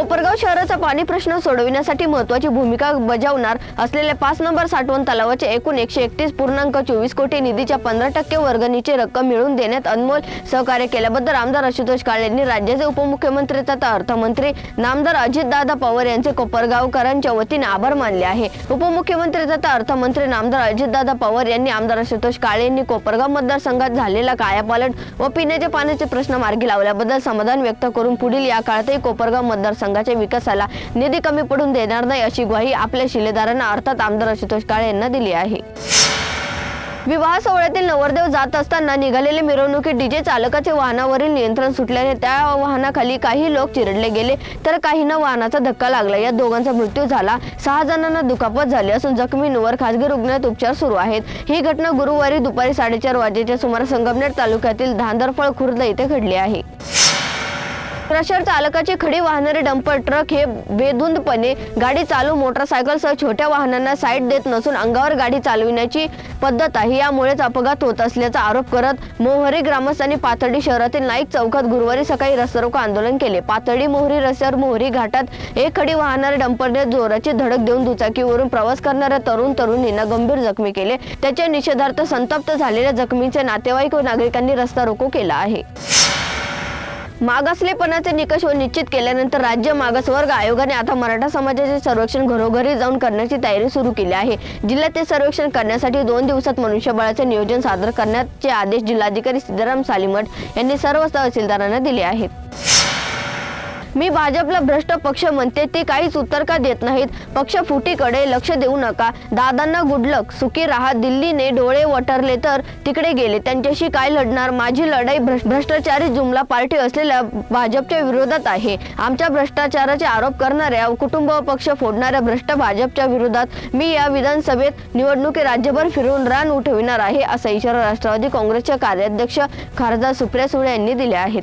कोपरगाव शहराचा पाणी प्रश्न सोडविण्यासाठी महत्वाची भूमिका बजावणार असलेल्या पाच नंबर साठवण तलावाचे एकूण एकशे एकतीस पूर्णांक चोवीस कोटी निधीच्या पंधरा टक्के वर्गणीची रक्कम मिळवून देण्यात अनमोल सहकार्य केल्याबद्दल आमदार आशुतोष काळे यांनी राज्याचे उपमुख्यमंत्री तथा अर्थमंत्री नामदार अजितदादा पवार यांचे कोपरगावकरांच्या वतीने आभार मानले आहे. उपमुख्यमंत्री तथा अर्थमंत्री नामदार अजितदादा पवार यांनी आमदार आशुतोष काळे यांनी कोपरगाव मतदारसंघात झालेला कायापालट व पिण्याच्या पाण्याचे प्रश्न मार्गी लावल्याबद्दल समाधान व्यक्त करून पुढील या काळातही कोपरगाव मतदारसंघ मतदारसंघाच्या विकासाला निधी कमी पडून देणार नाही अशी ग्वाही आपल्या शिलेदारांना अर्थात आमदार आशुतोष काळे यांना दिली आहे. विवाह सोहळ्यातील नवरदेव जात असताना निघालेले मिरवणुकीत डीजे चालकाचे वाहनावरील नियंत्रण सुटल्याने त्या वाहनाखाली काही लोक चिरडले गेले तर काहींना वाहनाचा धक्का लागला. या दोघांचा मृत्यू झाला. सहा जणांना दुखापत झाली असून जखमींवर खासगी रुग्णालयात उपचार सुरू आहेत. ही घटना गुरुवारी दुपारी साडेचार वाजेच्या सुमारास संगमनेर तालुक्यातील धांदरफळ खुर्द येथे घडली आहे. क्रशर चालकाचे खडी वाहणारे डंपर ट्रक हे बेधुंदपणे गाडी चालू मोटरसायकलसह छोट्या वाहनांना साईड देत नसून अंगावर गाडी चालविण्याची पद्धत आहे. यामुळेच अपघात होत असल्याचा आरोप करत मोहरी ग्रामस्थांनी पाथर्डी शहरातील नाईक चौकात गुरुवारी सकाळी रस्तारोको आंदोलन केले. पाथर्डी मोहरी रस्त्यावर मोहरी घाटात एक खडी वाहणारे डंपरने जोराची धडक देऊन दुचाकीवरून प्रवास करणाऱ्या तरुण तरुणींना गंभीर जखमी केले. त्याच्या निषेधार्थ संतप्त झालेल्या जखमींचे नातेवाईक व नागरिकांनी रस्ता रोको केला आहे. मागासलेपणाचे निकष व निश्चित केल्यानंतर राज्य मागासवर्ग आयोगाने आता मराठा समाजाचे सर्वेक्षण घरोघरी जाऊन करण्याची तयारी सुरू केली आहे. जिल्ह्यात ते सर्वेक्षण करण्यासाठी दोन दिवसात मनुष्यबळाचे नियोजन सादर करण्याचे आदेश जिल्हाधिकारी सिद्धाराम सालीमठ यांनी सर्व तहसीलदारांना दिले आहेत. मी भाजपला भ्रष्ट पक्ष म्हणते ते काहीच उत्तर का देत नाहीत? पक्ष फुटीकडे लक्ष देऊ नका. दादांना गुडलक सुखी राहा. दिल्लीने डोळे वटरले तर तिकडे गेले. त्यांच्याशी काय लढणार? माझी लढाई भ्रष्टाचारी जुमला पार्टी असलेल्या भाजपच्या विरोधात आहे. आमच्या भ्रष्टाचाराचे आरोप करणाऱ्या कुटुंब व पक्ष फोडणाऱ्या भ्रष्ट भाजपच्या विरोधात मी या विधानसभेत निवडणुकी राज्यभर फिरून रान उठविणार आहे असा इशारा राष्ट्रवादी काँग्रेसच्या कार्याध्यक्ष खासदार सुप्रिया सुळे यांनी दिले आहेत.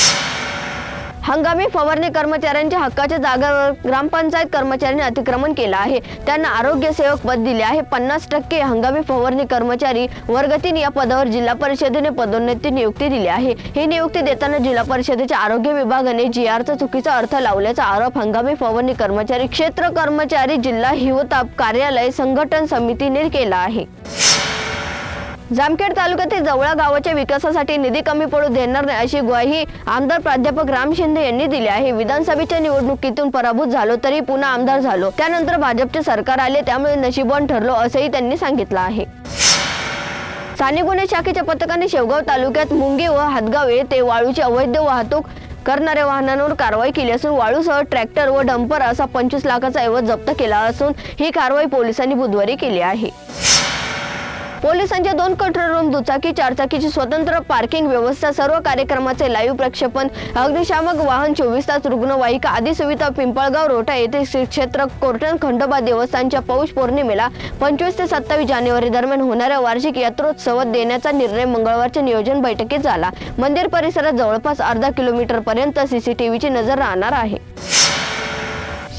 हंगामी फवारणी कर्मचाऱ्यांच्या हक्काच्या जागेवर ग्रामपंचायत कर्मचाऱ्यांनी अतिक्रमण केलं आहे. त्यांना आरोग्य सेवक पद दिले आहे. पन्नास टक्के हंगामी फवारणी कर्मचारी वर्गतीन या पदावर जिल्हा परिषदेने पदोन्नती नियुक्ती दिली आहे. ही नियुक्ती देताना जिल्हा परिषदेच्या आरोग्य विभागाने जी आरचा चुकीचा अर्थ लावल्याचा आरोप हंगामी फवारणी कर्मचारी क्षेत्र कर्मचारी जिल्हा हिवताप कार्यालय संघटन समितीने केला आहे. जामखेड तालुक्यातील जवळा गावाच्या विकासासाठी निधी कमी पडू देणार नाही अशी ग्वाही आमदार प्राध्यापक राम शिंदे यांनी दिली आहे. विधानसभेच्या निवडणुकीतून पराभूत झालो तरी पुन्हा आमदार झालो. त्यानंतर भाजपचे सरकार आले त्यामुळे नशिबवान ठरलो असंही त्यांनी सांगितलं आहे. स्थानिक गुन्हे शाखेच्या पथकाने शेवगाव तालुक्यात मुंगी व हातगाव येथे वाळूची अवैध वाहतूक करणाऱ्या वाहनांवर कारवाई केली असून वाळूसह ट्रॅक्टर व डंपर असा पंचवीस लाखाचा ऐवज जप्त केला असून ही कारवाई पोलिसांनी बुधवारी केली आहे. पोलिसांच्या दोन कंट्रोल रूम दुचाकी चारचाकीची स्वतंत्र पार्किंग व्यवस्था सर्व कार्यक्रमाचे लाईव्ह प्रक्षेपण अग्निशामक वाहन चोवीस तास रुग्णवाहिका आदी सुविधा पिंपळगाव रोटा येथे श्री क्षेत्र कोर्टन खंडोबा देवस्थानच्या पौष पौर्णिमेला पंचवीस ते सत्तावीस जानेवारी दरम्यान होणाऱ्या वार्षिक यात्रोत्सवात देण्याचा निर्णय मंगळवारच्या नियोजन बैठकीत झाला. मंदिर परिसरात जवळपास अर्धा किलोमीटर पर्यंत सीसीटीव्हीची नजर राहणार आहे.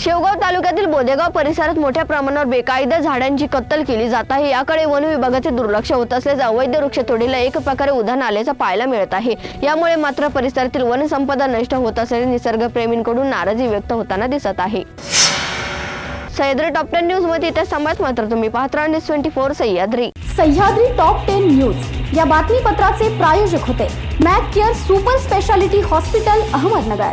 शेवगाव तालुक्यातील बोदेगाव परिसरात मोठ्या प्रमाणावर बेकायदा झाडांची कत्तल केली जात आहे. याकडे वन विभागाचे दुर्लक्ष होत असल्याचे अवैध वृक्षतोडीला एक प्रकारे उदाहरण आल्याचं पाहायला मिळत आहे. यामुळे मात्र परिसरातील वनसंपदा नष्ट होत असल्याने निसर्गप्रेमींकडून नाराजी व्यक्त होताना दिसत आहे. सह्याद्री टॉप टेन न्यूजमध्ये इथे समाज मात्र तुम्ही पाहत राहा. News twenty four Sahyadri. Sahyadri top ten news. या बातमीपत्राचे प्रायोजक होते. Mac care super speciality hospital Ahmednagar.